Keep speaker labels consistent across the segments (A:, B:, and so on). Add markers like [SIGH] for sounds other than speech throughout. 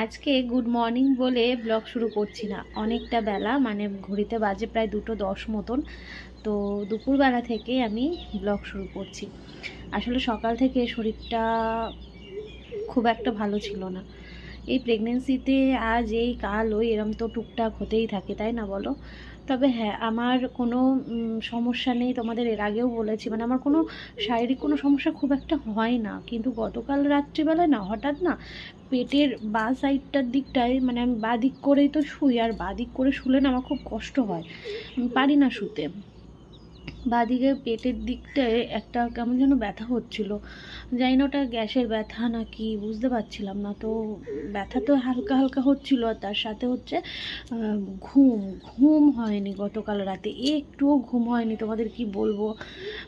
A: আজকে good morning বলে blog শুরু করছি না। অনেকটা বেলা মানে ঘড়িতে বাজে প্রায় দুটো দশ মতন। তো দুপুরবেলা থেকে আমি ব্লগ শুরু করছি। আসলে সকাল থেকে শরীরটা খুব একটা ভালো ছিল না। এই প্রেগনেন্সিতে আজ, এই, কাল, ওই, এরম তো টুকটাক হতেই থাকে, তাই না বলো? তবে হ্যাঁ আমার কোনো সমস্যা নেই। তোমাদের এর আগেও বলেছি মানে আমার কোনো শারীরিক কোনো সমস্যা খুব একটা হয় না। কিন্তু গতকাল রাত্রিবেলায় না, হঠাৎ না পেটের বা সাইডটার দিকটায় মানে আমি বা দিক করেই তো শুই, আর বা দিক করে শুলে না আমার খুব কষ্ট হয়। আমি পারি না শুতে। বাদিকে পেটের দিকটায় একটা কেমন যেন ব্যথা হচ্ছিল। জানি না ওটা গ্যাসের ব্যথা নাকি, বুঝতে পারছিলাম না। তো ব্যথা তো হালকা হালকা হচ্ছিল, আর তার সাথে হচ্ছে ঘুম। ঘুম হয়নি গতকাল রাতে। একটুও ঘুম হয়নি, তোমাদের কি বলব?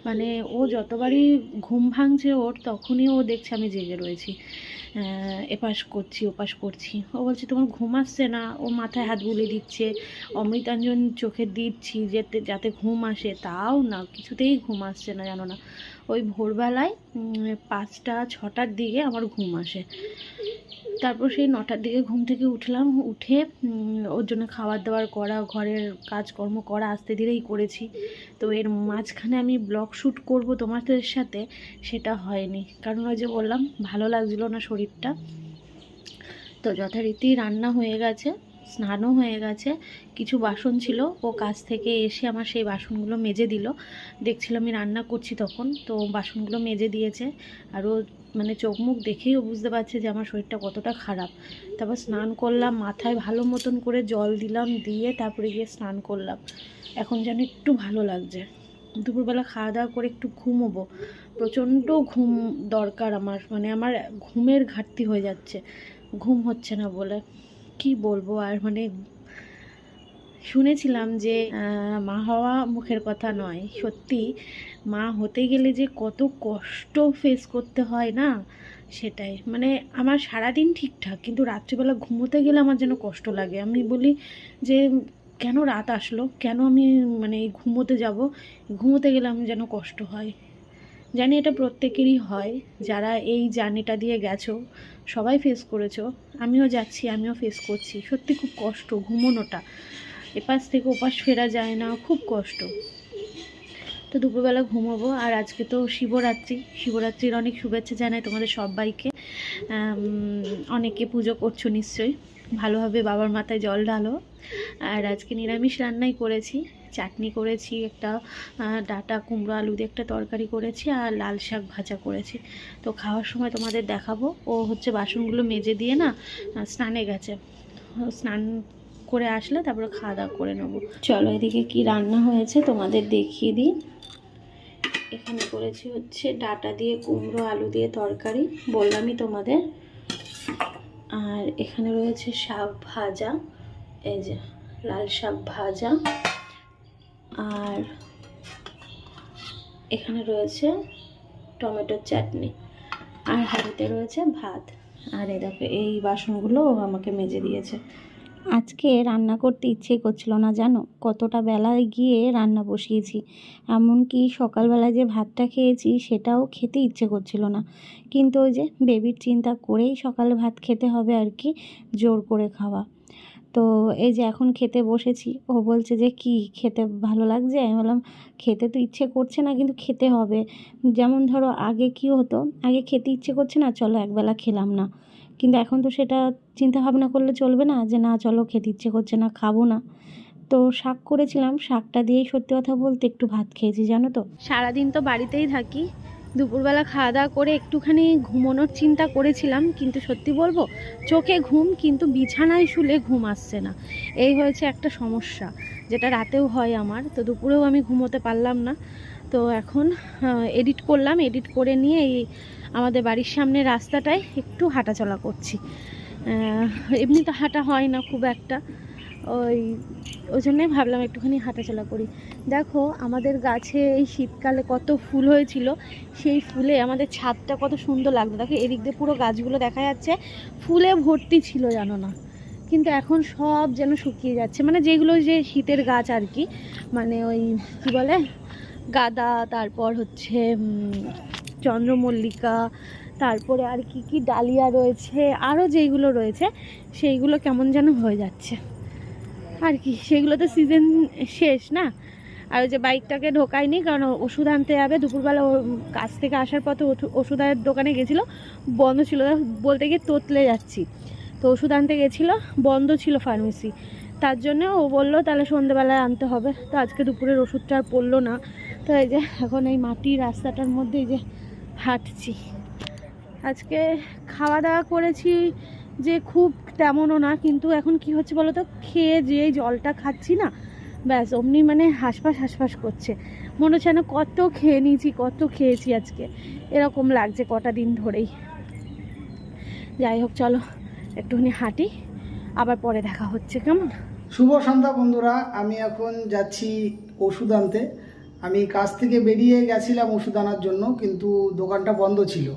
A: মানে ও যতবারই ঘুম ভাঙছে ওর, তখনই ও দেখছে আমি জেগে রয়েছি। এপাশ করছি, ওপাশ করছি। ও বলছে, তোমার ঘুম আসছে না? ও মাথায় হাত বুলে দিচ্ছে। অমৃতাঞ্জন চোখে দিচ্ছি যেতে যাতে ঘুম আসে। তাও না, কিছুতেই ঘুম আসছে না, জানো না। ওই ভোরবেলায় পাঁচটা, ছটার দিকে আমার ঘুম আসে। তারপর সেই নটার দিকে ঘুম থেকে উঠলাম, উঠে ওর জন্য খাবার দাবার করা, ঘরের কাজকর্ম করা আস্তে ধীরেই করেছি। তো এর মাঝখানে আমি ব্লগ শ্যুট করব তোমাদের সাথে, সেটা হয়নি। কারণ ওই যে বললাম, ভালো লাগছিল না শরীরটা। তো যথারীতি রান্না হয়ে গেছে, স্নানও হয়ে গেছে, কিছু বাসন ছিল, ও কাজ থেকে এসে আমার সেই বাসনগুলো মেজে দিল। দেখছিল আমি রান্না করছি তখন, তো বাসনগুলো মেজে দিয়েছে, আর ও মানে চোখ মুখ দেখেই ও বুঝতে পারছে যে আমার শরীরটা কতটা খারাপ। তারপর স্নান করলাম, মাথায় ভালো মতন করে জল দিলাম, দিয়ে তারপরে গিয়ে স্নান করলাম। এখন যেন একটু ভালো লাগছে। দুপুরবেলা খাওয়া দাওয়া করে একটু ঘুমোবো। প্রচণ্ড ঘুম দরকার আমার মানে আমার ঘুমের ঘাটতি হয়ে যাচ্ছে। ঘুম হচ্ছে না বলে। কি বলব আর মানে শুনেছিলাম যে মা হওয়া মুখের কথা নয়। সত্যি, মা হতে গেলে যে কত কষ্ট ফেস করতে হয় না? সেটাই। মানে আমার সারাদিন ঠিকঠাক, কিন্তু রাত্রিবেলা ঘুমোতে গেলে আমার যেন কষ্ট লাগে। আমি বলি যে, কেন রাত আসলো? কেন আমি মানে ঘুমোতে যাব? ঘুমোতে গেলে আমি যেন কষ্ট হয়। জানি এটা প্রত্যেকেরই হয়। যারা এই জার্নিটা দিয়ে গেছো, সবাই ফেস করেছ। আমিও যাচ্ছি, আমিও ফেস করছি। সত্যি খুব কষ্ট, ঘুমোনোটা। এপাশ থেকে ওপাশ ফেরা যায় না, খুব কষ্ট। তো দুপুরবেলা ঘুমোবো, আর আজকে তো শিবরাত্রি। শিবরাত্রির অনেক শুভেচ্ছা জানাই তোমাদের সবাইকে। অনেকে পুজো করছ নিশ্চয়ই। ভালোভাবে বাবার মাথায় জল ঢালো। আর আজকে নিরামিষ রান্নাই করেছি। চাটনি করেছি, একটা ডাঁটা, কুমড়ো, আলু দিয়ে একটা তরকারি করেছি, আর লাল শাক ভাজা করেছি। তো খাওয়ার সময় তোমাদের দেখাবো। ও হচ্ছে বাসনগুলো মেজে দিয়ে না স্নানে গেছে। স্নান করে আসলে তারপরে খাওয়া দাওয়া করে নেব। চলো এদিকে কি রান্না হয়েছে তোমাদের দেখিয়ে দিই। এখানে করেছি হচ্ছে ডাটা দিয়ে কুমড়ো, আলু দিয়ে তরকারি, বললামই তোমাদের। আর এখানে রয়েছে শাক ভাজা, এই যে লাল শাক ভাজা। আর এখানে রয়েছে টমেটোর চাটনি। আর হাঁড়িতে রয়েছে ভাত। আর এই দেখো, এই বাসনগুলো আমাকে মেজে দিয়েছে। আজকে রান্না করতে ইচ্ছে করছিল না, জানো? কতটা বেলায় গিয়ে রান্না বসিয়েছি। এমনকি সকালবেলায় যে ভাতটা খেয়েছি, সেটাও খেতে ইচ্ছে করছিল না। কিন্তু ওই যে বেবির চিন্তা করেই সকালে ভাত খেতে হবে আর কি, জোর করে খাওয়া। তো এই যে এখন খেতে বসেছি, ও বলছে যে কি, খেতে ভালো লাগছে? আমি বললাম, খেতে তো ইচ্ছে করছে না, কিন্তু খেতে হবে। যেমন ধরো আগে কি হতো, আগে খেতে ইচ্ছে করছে না, চলো একবেলা খেলাম না। কিন্তু এখন তো সেটা চিন্তা ভাবনা করলে চলবে না যে না, চলো খেতে ইচ্ছে করছে না, খাব না। তো শাক করেছিলাম, শাকটা দিয়েই সত্যি কথা বলতে একটু ভাত খেয়েছি, জানো তো? সারাদিন তো বাড়িতেই থাকি। দুপুরবেলা খাওয়া দাওয়া করে একটুখানি ঘুমানোর চিন্তা করেছিলাম, কিন্তু সত্যি বলব, চোখে ঘুম, কিন্তু বিছানায় শুলে ঘুম আসছে না। এই হয়েছে একটা সমস্যা, যেটা রাতেও হয় আমার, তো দুপুরেও আমি ঘুমোতে পারলাম না। তো এখন এডিট করলাম এডিট করে নিয়ে এই আমাদের বাড়ির সামনে রাস্তাটায় একটু হাঁটাচলা করছি। এমনি তো হাঁটা হয় না খুব একটা। ওই ওই জন্যই ভাবলাম একটুখানি হাঁটাচলা করি। দেখো, আমাদের গাছে এই শীতকালে কত ফুল হয়েছিল, সেই ফুলে আমাদের ছাদটা কত সুন্দর লাগতো দেখো, এদিক দিয়ে পুরো গাছগুলো দেখা যাচ্ছে, ফুলে ভর্তি ছিল জানো না। কিন্তু এখন সব যেন শুকিয়ে যাচ্ছে। মানে যেগুলো যে শীতের গাছ আর কি মানে ওই কী বলে, গাদা, তারপর হচ্ছে চন্দ্রমল্লিকা, তারপরে আর কি কি ডালিয়া রয়েছে আরও যেইগুলো রয়েছে, সেইগুলো কেমন যেন হয়ে যাচ্ছে। আর কি সেগুলো তো সিজন শেষ না? আর ওই যে বাইকটাকে ঢোকায়নি, কারণ ওষুধ আনতে যাবে, দুপুরবেলা কাছ থেকে আসার পথে ওষু- ওষুধের দোকানে গেছিল, বন্ধ ছিল। বলতে গিয়ে তোতলে যাচ্ছি। তো ওষুধ আনতে গেছিল, বন্ধ ছিল ফার্মেসি তার জন্য ও বলল, তাহলে সন্ধেবেলায় আনতে হবে। তো আজকে দুপুরের ওষুধটা আর পড়ল না। তো এই যে এখন এই মাটির রাস্তাটার মধ্যে এই যে হাঁটছি। আজকে খাওয়া দাওয়া করেছি যে খুব তেমনও না, কিন্তু এখন কি হচ্ছে বলো তো খেয়ে যে জলটা খাচ্ছি না, ব্যাস, অমনি মানে হাঁসফাঁস হাঁসফাঁস করছে। মনে হচ্ছে যেন কত খেয়ে নিয়েছি, কত খেয়েছি আজকে। এরকম লাগছে কটা দিন ধরেই। যাই হোক, চলো, একটুখানি হাঁটি, আবার পরে দেখা হচ্ছে, কেমন?
B: শুভ সন্ধ্যা বন্ধুরা, আমি এখন যাচ্ছি ওষুধ আনতে। আমি কাজ থেকে বেরিয়ে গেছিলাম ওষুধ আনার জন্য কিন্তু দোকানটা বন্ধ ছিল।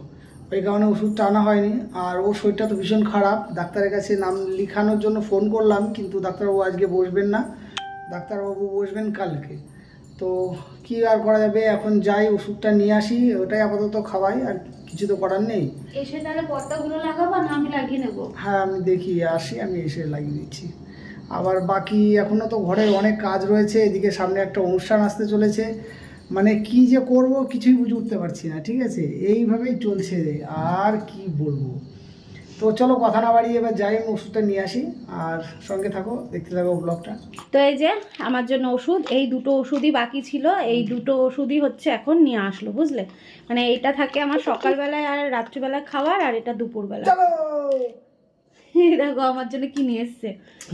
B: ওই কারণে ওষুধটা আনা হয়নি। আর ওর শরীরটা তো ভীষণ খারাপ। ডাক্তারের কাছে নাম লিখানোর জন্য ফোন করলাম কিন্তু ডাক্তারবাবু আজকে বসবেন না। ডাক্তারবাবু বসবেন কালকে। তো কি আর করা যাবে? এখন যাই ওষুধটা নিয়ে আসি। ওটাই আপাতত খাওয়াই আর কিছু তো করার নেই।
A: এসে তাহলে পর্দাগুলো লাগাবো না আমি লাগিয়ে নেব?
B: হ্যাঁ আমি দেখি। আসি আমি এসে লাগিয়ে দিচ্ছি। আবার বাকি এখনও তো ঘরে অনেক কাজ রয়েছে এদিকে সামনে একটা অনুষ্ঠান আসতে চলেছে। মানে কি যে করব কিছুই বুঝে উঠতে পারছি না ঠিক আছে? এইভাবেই চলছে আর কি বলব? তো চলো কথা না বাড়িয়ে এবার যাই আমি ওষুধটা নিয়ে আসি। আর সঙ্গে থাকো দেখতে থাকো ব্লগটা।
A: তো এই যে আমার জন্য ওষুধ এই দুটো ওষুধই বাকি ছিল এই দুটো ওষুধই হচ্ছে এখন নিয়ে আসলো বুঝলে? মানে এটা থাকে আমার সকালবেলায় আর রাত্রিবেলায় খাওয়ার আর এটা দুপুরবেলা দেখো আমার জন্য কি নিয়ে এসছে?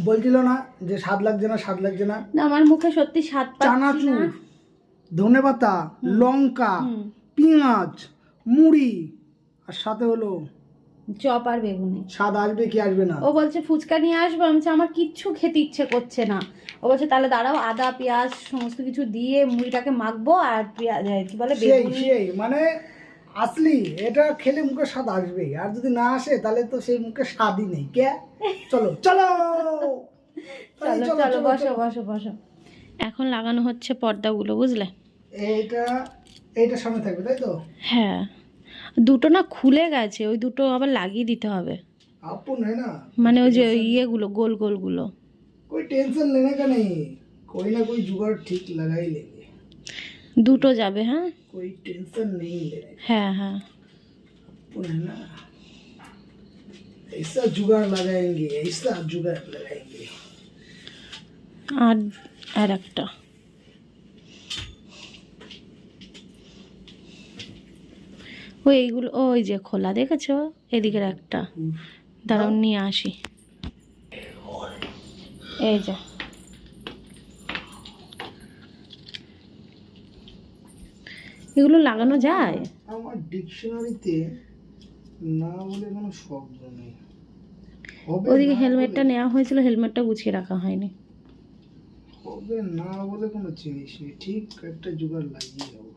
B: বলছিল না যে স্বাদ লাগছে না স্বাদ লাগছে না।
A: না আমার মুখে সত্যি স্বাদ পাচ্ছি না।
B: ধনে পাতা লঙ্কা। পেঁয়াজ মুড়ি আর সাথে হলো
A: চপ আর বেগুনি।
B: স্বাদ আসবে কি আসবে না।
A: ও বলছে ফুচকা নিয়ে আসব? আমি আমার কিচ্ছু খেতে ইচ্ছে করছে না। ও বলছে তাহলে দাঁড়াও আদা পেঁয়াজ সমস্ত কিছু দিয়ে মুড়িটাকে মাখবো আর পেঁয়াজ কি বলে বেগুনি
B: মানে আসলি এটা খেলে মুখে স্বাদ আসবেই। আর যদি না আসে তাহলে তো সেই মুখে স্বাদই নেই কে? চলো চলো! [LAUGHS]
A: এখন লাগানো হচ্ছে পর্দাগুলো বুঝলে?
B: এইটা এইটা সামনে থাকবে তাই তো?
A: হ্যাঁ। দুটো না খুলে গেছে ওই দুটো আবার লাগিয়ে দিতে হবে।
B: আপন হয় না।
A: মানে ওই যে ইয়েগুলো গোল গোলগুলো।
B: কই টেনশন না কেন? কই না কই জুগাড় ঠিক লাগাই লেগে।
A: দুটো যাবে হ্যাঁ
B: कोई टेंशन नहीं लेने का
A: হ্যাঁ হ্যাঁ
B: अपन है ना ऐसा जुगाड़ लगाएंगे ऐसा जुगाड़ लगाएंगे
A: আর আর একটা ওই এইগুলো ওই যে খোলা দেখেছো এদিকের একটা দাঁড়াও নিয়ে আসি এই যে এগুলো লাগানো যায়?
B: আমার ডিকশনারিতে না বলে কোনো শব্দ নেই।
A: ওদিকে হেলমেটটা নেওয়া হয়েছিল হেলমেটটা গুছিয়ে রাখা হয়নি।
B: হবে না বলে কোনো জিনিস নেই। ঠিক একটা জোগাড় লাগিয়ে যাব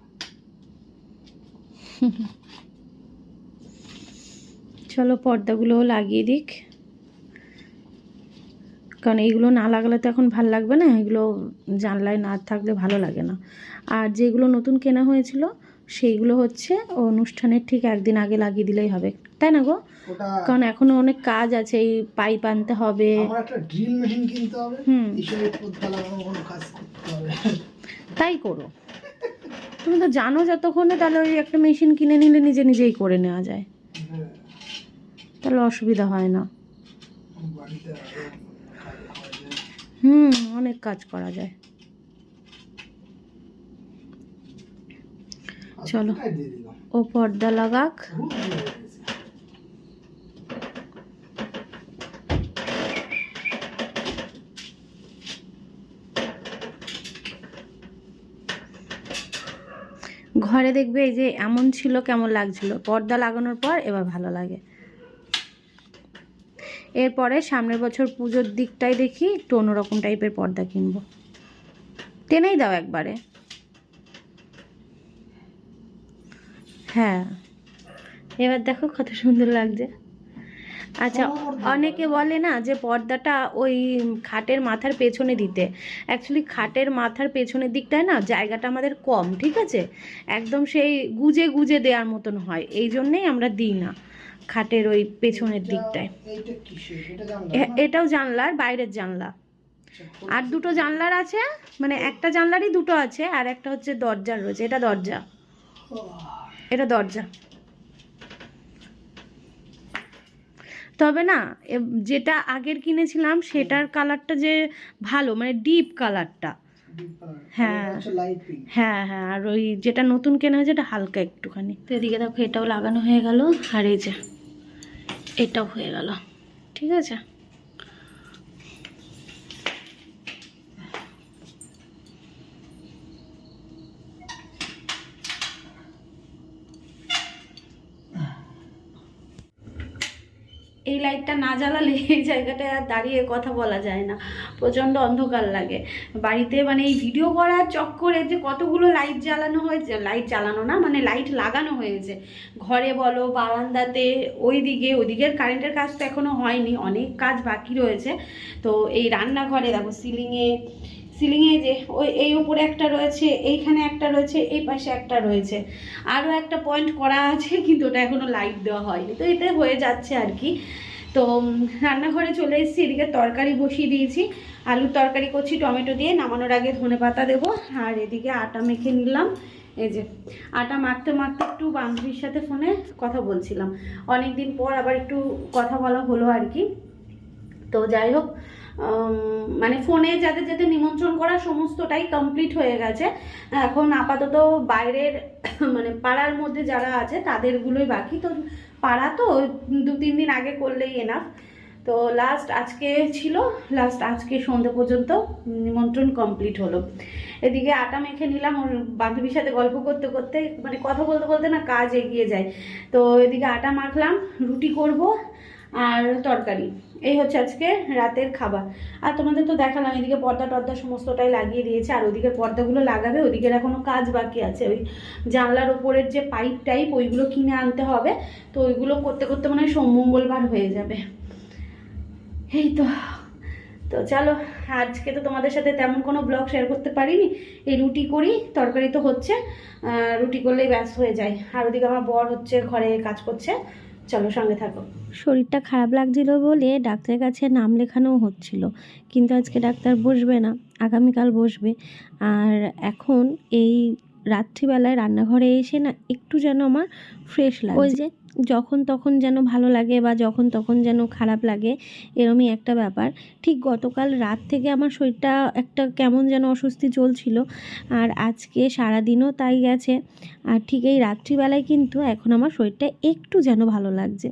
A: চলো পর্দাগুলোও লাগিয়ে দিক। কারণ এইগুলো না লাগালে তো এখন ভালো লাগবে না এগুলো জানলায় না থাকলে ভালো লাগে না। আর যেগুলো নতুন কেনা হয়েছিল সেইগুলো হচ্ছে অনুষ্ঠানের ঠিক একদিন আগে লাগিয়ে দিলেই হবে। তাই না গো? কারণ এখনও অনেক কাজ আছে এই পাইপ আনতে হবে। তাই করো। তুমি তো জানো যতক্ষণে তাহলে ওই একটা মেশিন কিনে নিলে নিজে নিজেই করে নেওয়া যায়।
B: হ্যাঁ,
A: তাহলে অসুবিধা হয় না
B: বাড়িতে আরও কাজ করা যায়।
A: হুম অনেক কাজ করা যায় চলো। ও পর্দা লাগাক। ঘরে দেখবে এই যে এমন ছিল কেমন লাগছিল পর্দা লাগানোর পর এবার ভালো লাগে এরপরে সামনের বছর পুজোর দিকটাই দেখি একটু অন্যরকম টাইপের পর্দা কিনবো। টেনেই দাও একবারে। হ্যাঁ। এবার দেখো কত সুন্দর লাগছে। আচ্ছা অনেকে বলে না যে পর্দাটা ওই খাটের মাথার পেছনে দিতে। অ্যাকচুয়ালি খাটের মাথার পেছনের দিকটায় না জায়গাটা আমাদের কম ঠিক আছে? একদম সেই গুজে গুজে দেওয়ার মতন হয়। এই জন্যেই আমরা দিই না। খাটের ওই পেছনের দিকটায়। এটাও জানলার বাইরের জানলা। আর দুটো জানলার আছে মানে একটা জানলারই দুটো আছে আর একটা হচ্ছে দরজার রয়েছে এটা দরজা। এটা দরজা। তবে না এ- যেটা আগের কিনেছিলাম সেটার কালারটা যে ভালো মানে ডিপ কালারটা। হ্যাঁ। হ্যাঁ হ্যাঁ আর ওই যেটা নতুন কেনা হয়েছে এটা হালকা একটুখানি। তো এদিকে দেখো এটাও লাগানো হয়ে গেল আর এই যে এটাও হয়ে গেল। ঠিক আছে? এই লাইটটা না জ্বালালে এই জায়গাটায় আর দাঁড়িয়ে কথা বলা যায় না। প্রচণ্ড অন্ধকার লাগে। বাড়িতে মানে এই ভিডিও করার চক্করে যে কতগুলো লাইট জ্বালানো হয়েছে লাইট জ্বালানো না মানে লাইট লাগানো হয়েছে। ঘরে বলো, বারান্দাতে ওই দিকে ওদিকের কারেন্টের কাজ তো এখনও হয়নি, অনেক কাজ বাকি রয়েছে। তো এই রান্নাঘরে দেখো সিলিংয়ে সিলিংয়ে যে ওই, এই উপরে একটা রয়েছে, এইখানে একটা রয়েছে, এই পাশে একটা রয়েছে। আরও একটা পয়েন্ট করা আছে, কিন্তু ওটা এখনও লাইট দেওয়া হয়নি। তো এতে হয়ে যাচ্ছে আর কি। তো রান্নাঘরে চলে এসেছি, এদিকে তরকারি বসিয়ে দিয়েছি। আলুর তরকারি করছি, টমেটো দিয়ে, নামানোর আগে ধনে পাতা দেবো, আর এদিকে আটা মেখে নিলাম। এই যে, আটা মাখতে মাখতে একটু বান্ধবীর সাথে ফোনে কথা বলছিলাম। অনেক দিন পর আবার একটু কথা বলা হলো আর কি। তো যাই হোক মানে ফোনে যাদের যাদের নিমন্ত্রণ করা সমস্তটাই কমপ্লিট হয়ে গেছে। এখন আপাতত বাইরের মানে পাড়ার মধ্যে যারা আছে, তাদেরগুলোই বাকি। তো পাড়া তো, দু তিন দিন আগে করলেই এনাফ তো লাস্ট আজকে ছিল লাস্ট আজকে সন্ধে পর্যন্ত নিমন্ত্রণ কমপ্লিট হলো। এদিকে আটা মেখে নিলাম, ওর বান্ধবীর সাথে গল্প করতে করতে মানে কথা বলতে বলতে না কাজ এগিয়ে যায়। তো এদিকে আটা মাখলাম, রুটি করব আর তরকারি। এই হচ্ছে আজকে রাতের খাবার। আর তোমাদের তো দেখালাম, এদিকে পর্দা টর্দা সমস্তটাই লাগিয়ে দিয়েছে, আর ওদিকের পর্দাগুলো লাগাবে, ওদিকের এখনও কাজ বাকি আছে। ওই জানলার ওপরের যে পাইপ টাইপ ওইগুলো কিনে আনতে হবে, তো ওইগুলো করতে করতে মনে সোম, মঙ্গলবার হয়ে যাবে। এই তো তো চলো, আজকে তো তোমাদের সাথে তেমন কোনো ব্লগ শেয়ার করতে পারিনি। এই রুটি করি, তরকারি তো হচ্ছে রুটি করলেই ব্যস্ত হয়ে যায়। আর ওদিকে আমার বর হচ্ছে, ঘরে কাজ করছে চলো সঙ্গে থাকো। শরীরটা খারাপ লাগছিল বলে ডাক্তারের কাছে নাম লেখানোও হচ্ছিল। কিন্তু আজকে ডাক্তার বসবে না আগামীকাল বসবে। আর এখন এই রাত্রিবেলায় রান্নাঘরে এসে না একটু যেন আমার ফ্রেশ লাগে ওই যে যখন তখন যেন ভালো লাগে বা যখন তখন যেন খারাপ লাগে, এরমই একটা ব্যাপার। ঠিক গতকাল রাত থেকে আমার শরীরটা একটা কেমন যেন অস্বস্তি চলছিল আর আজকে সারাদিনও তাই গেছে। আর ঠিক এই রাত্রিবেলায় কিন্তু এখন আমার শরীরটা একটু যেন ভালো লাগছে।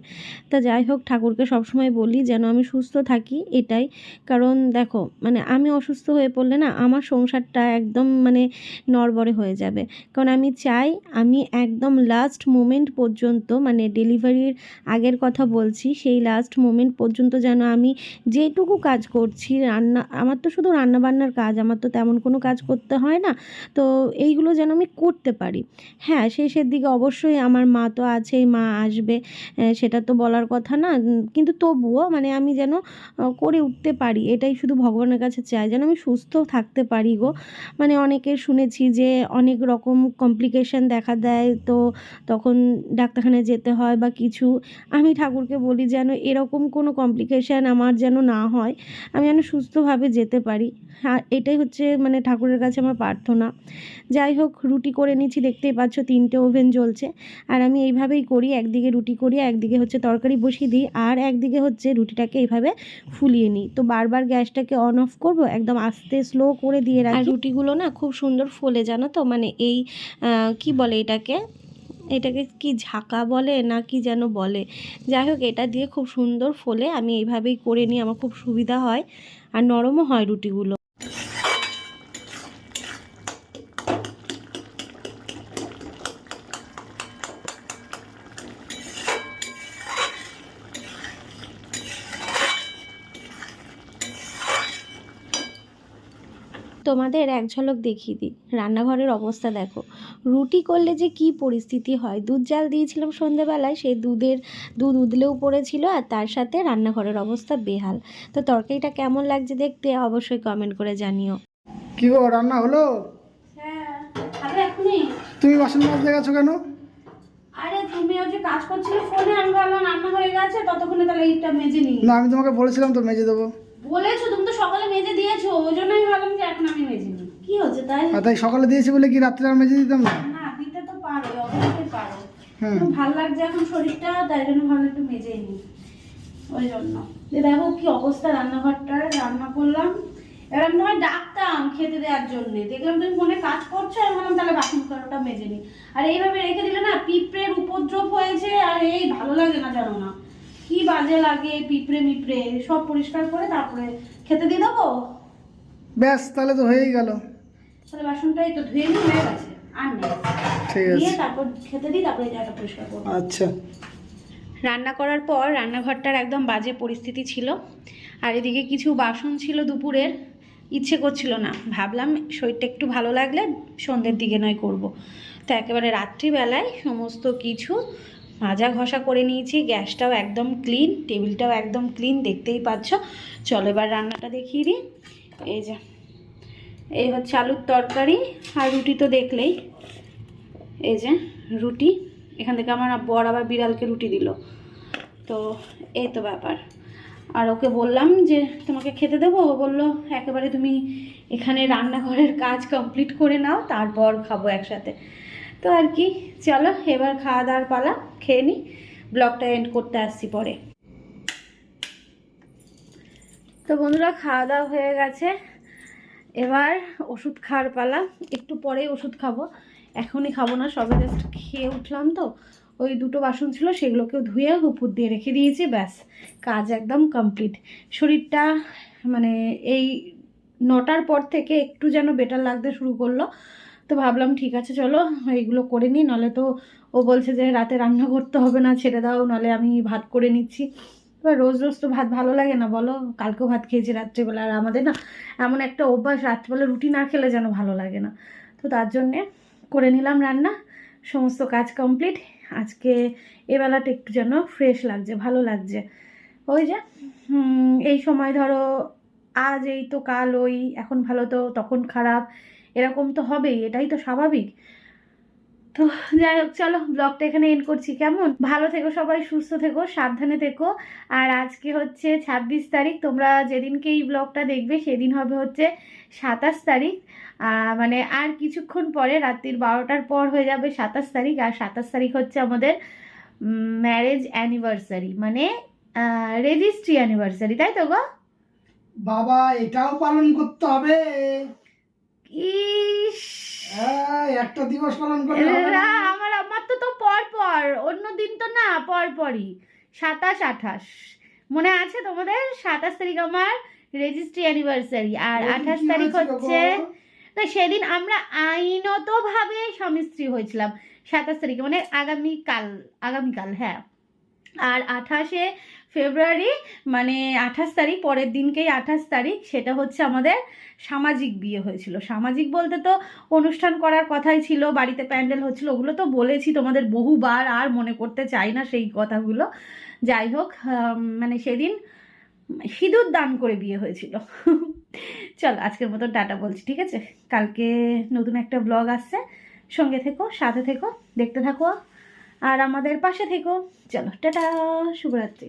A: তা যাই হোক, ঠাকুরকে সবসময় বলি যেন আমি সুস্থ থাকি, এটাই। কারণ দেখো মানে আমি অসুস্থ হয়ে পড়লে না আমার সংসারটা একদম মানে নড়বড়ে হয়ে যাবে। কারণ আমি চাই আমি একদম লাস্ট মোমেন্ট পর্যন্ত মানে ডেলিভারির আগের কথা বলছি, সেই লাস্ট মোমেন্ট পর্যন্ত যেন আমি যেটুকু কাজ করছি, রান্না, আমার তো শুধু রান্নাবান্নার কাজ, আমার তো তেমন কোনো কাজ করতে হয় না, তো এইগুলো যেন আমি করতে পারি। হ্যাঁ শেষের দিকে অবশ্যই আমার মা তো আছেই, মা আসবে সেটা তো বলার কথা না কিন্তু তবুও মানে আমি যেন করে উঠতে পারি, এটাই শুধু ভগবানের কাছে চাই, যেন আমি সুস্থ থাকতে পারি গো। মানে অনেকের শুনেছি যে অনেক রকম কমপ্লিকেশন দেখা দেয়, তো তখন ডাক্তারখানায় যেতে হয় বা কিছু আমি ঠাকুরকে বলি যেন এরকম কোনো কমপ্লিকেশান আমার যেন না হয় আমি যেন সুস্থভাবে যেতে পারি। হ্যাঁ এটাই হচ্ছে মানে ঠাকুরের কাছে আমার প্রার্থনা। যাই হোক রুটি করে নিচ্ছি দেখতেই পাচ্ছ তিনটে ওভেন জ্বলছে। আর আমি এইভাবেই করি একদিকে রুটি করি একদিকে হচ্ছে তরকারি বসিয়ে দিই আর একদিকে হচ্ছে রুটিটাকে এইভাবে ফুলিয়ে নিই। তো বারবার গ্যাসটাকে অন অফ করব একদম আস্তে স্লো করে দিয়ে রাখি। আর রুটিগুলো না খুব সুন্দর ফোলে জানো তো? মানে এই কি বলে এটাকে? এটাকে কি ঝাঁকা বলে না কি যেন বলে? যাই হোক, এটা দিয়ে খুব সুন্দর ফোলে আমি এইভাবেই করে নিই, আমার খুব সুবিধা হয় আর নরমও হয় রুটিগুলো। তোমাদের এক ঝলক দেখিয়ে দিই। রান্নাঘরের অবস্থা দেখো। রুটি করলে যে কি পরিস্থিতি হয়? দুধ জাল দিয়েছিলাম সন্ধেবেলায় সেই দুধের দুধ উদলেও পড়েছিল আর তার সাথে রান্নাঘরের অবস্থা বেহাল। তো তরকারিটা কেমন লাগছে দেখতে অবশ্যই কমেন্ট করে জানিও।
B: কি গো রান্না হলো?
A: হ্যাঁ
B: তুমি বাসন মাজতে গেছো কেন?
A: আরে তুমি ওই যে কাজ করছিলে ফোনে আমি ভাবলাম রান্না হয়ে গেছে ততক্ষণে তাহলে এইটা মেজে নিই।
B: না আমি তোমাকে বলেছিলাম তো মেজে দেবো।
A: বলেছ তুমি তো সকালে মেজে দিয়েছ ওই জন্য আমি ভাবলাম যে এখন আমি মেজে নিই। কি হচ্ছে? তাই
B: আর তাই সকালে দিয়েছি বলে কি রাত্রে আর মেজে দিতাম না?
A: না দিতে তো পারো অবশ্যই পারো।
B: হুম।
A: ভালো লাগছে এখন শরীরটা তাই জন্য ভালো একটু মেজেই নিই ওই জন্য। দেখো কি অবস্থা রান্নাঘরটার রান্না করলাম। এবার আমি তোমায় ডাকতাম খেতে দেওয়ার জন্য। দেখলাম তুমি ফোনে কাজ করছ আমি ভাবলাম তাহলে বাসন করাটা মেজে নিই আর এইভাবে রেখে দিলে না পিঁপড়ের উপদ্রব হয়েছে আর এই ভালো লাগে না জানো না। কি বাজে লাগে পিঁপড়ে মিপড়ে সব পরিষ্কার করে তারপরে খেতে দিয়ে দেবো?
B: ব্যাস তাহলে তো হয়েই গেল।
A: তাহলে বাসনটাই তো ধুয়ে নিয়ে হয়ে গেছে। আর নেই।
B: ঠিক আছে।
A: তারপর খেতে দিই তারপরে জায়গাটা পরিষ্কার করব।
B: আচ্ছা।
A: রান্না করার পর রান্নাঘরটার একদম বাজে পরিস্থিতি ছিল। আর এদিকে কিছু বাসন ছিল দুপুরের। ইচ্ছে করছিল না। ভাবলাম শরীরটা একটু ভালো লাগলে সন্ধ্যের দিকে নয় করব। তো একেবারে রাত্রিবেলায় সমস্ত কিছু মাজা ঘষা করে নিয়েছি। গ্যাসটাও একদম ক্লিন টেবিলটাও একদম ক্লিন দেখতেই পাচ্ছ। চলো এবার রান্নাটা দেখিয়ে দিই। এই যে। এই হচ্ছে আলুর তরকারি আর রুটি তো দেখলেই। এই যে রুটি, এখান থেকে আমার বর আবার বিড়ালকে রুটি দিল। তো এই তো ব্যাপার। আর ওকে বললাম যে, তোমাকে খেতে দেবো? ও বলল, একেবারে তুমি এখানে রান্নাঘরের কাজ কমপ্লিট করে নাও, তারপর খাব একসাথে। তো আর কি, চলো এবার খাওয়া দাওয়ার পালা, খেয়ে নিই ব্লগটা এন্ড করতে আসছি পরে। তো বন্ধুরা, খাওয়া দাওয়া হয়ে গেছে। এবার ওষুধ খাওয়ার পালা। একটু পরেই ওষুধ খাব। এখনই খাব না, সবে জাস্ট খেয়ে উঠলাম তো। ওই দুটো বাসন ছিল, সেগুলোকেও ধুয়ে উপর দিয়ে রেখে দিয়েছি, ব্যাস। কাজ একদম কমপ্লিট শরীরটা মানে এই নটার পর থেকে একটু যেন বেটার লাগতে শুরু করল। তো ভাবলাম, ঠিক আছে, চলো, এইগুলো করে নিই। নাহলে তো ও বলছে যে, রাতে রান্না করতে হবে না, ছেড়ে দাও। নাহলে আমি ভাত করে নিচ্ছি। এবার রোজ রোজ তো ভাত ভালো লাগে না, বলো? কালকেও ভাত খেয়েছি রাত্রেবেলা। আর আমাদের না এমন একটা অভ্যাস, রাত্রেবেলা রুটি না খেলে যেন ভালো লাগে না। তো তার জন্যে করে নিলাম রান্না। সমস্ত কাজ কমপ্লিট। আজকে এবেলাটা একটু যেন ফ্রেশ লাগছে, ভালো লাগছে। ওই যে এই সময় ধরো, আজ এই তো কাল ওই, এখন ভালো তো, তখন খারাপ। এরকম তো হবেই, এটাই তো স্বাভাবিক। তো যাই হোক, চলো ব্লগটা এখানে এন্ড করছি। কেমন? ভালো থেকো সবাই, সুস্থ থেকো, সাবধানে থেকো। আর আজকে হচ্ছে ছাব্বিশ তারিখ, তোমরা যেদিনকে এই ব্লগটা দেখবে, সেদিন হবে হচ্ছে সাতাশ তারিখ। মানে আর কিছুক্ষণ পরে রাত্রির বারোটার পর হয়ে যাবে সাতাশ তারিখ। আর সাতাশ তারিখ হচ্ছে আমাদের ম্যারেজ অ্যানিভার্সারি মানে রেজিস্ট্রি অ্যানিভার্সারি তাই তো গো?
B: বাবা, এটাও পালন করতে হবে। একটা দিবস পালন করলে।
A: আমার আমার তো তো পর পর অন্য দিন তো না পর পরই। সাতাশ আঠাশ। মনে আছে তোমাদের? সাতাশ তারিখ আমার রেজিস্ট্রি অ্যানিভার্সারি আর আঠাশ তারিখ হচ্ছে? না সেদিন আমরা আইনতভাবে স্বামী স্ত্রী হয়েছিলাম সাতাশ তারিখে মানে আগামীকাল আগামীকাল হ্যাঁ। আর আঠাশে ফেব্রুয়ারি মানে আঠাশ তারিখ, পরের দিনকেই আঠাশ তারিখ, সেটা হচ্ছে আমাদের সামাজিক বিয়ে হয়েছিল। সামাজিক বলতে তো অনুষ্ঠান করার কথাই ছিল, বাড়িতে প্যান্ডেল হচ্ছিল, ওগুলো তো বলেছি তোমাদের বহুবার, আর মনে করতে চাই না সেই কথাগুলো। যাই হোক মানে সেদিন সিঁদুর দান করে বিয়ে হয়েছিল। চল, আজকের মতো টাটা বলছি, ঠিক আছে? কালকে নতুন একটা ব্লগ আসছে, সঙ্গে থেকো, সাথে থেকো, দেখতে থাকো, আর আমাদের পাশে থেকো। চলো, টাটা, শুভরাত্রি।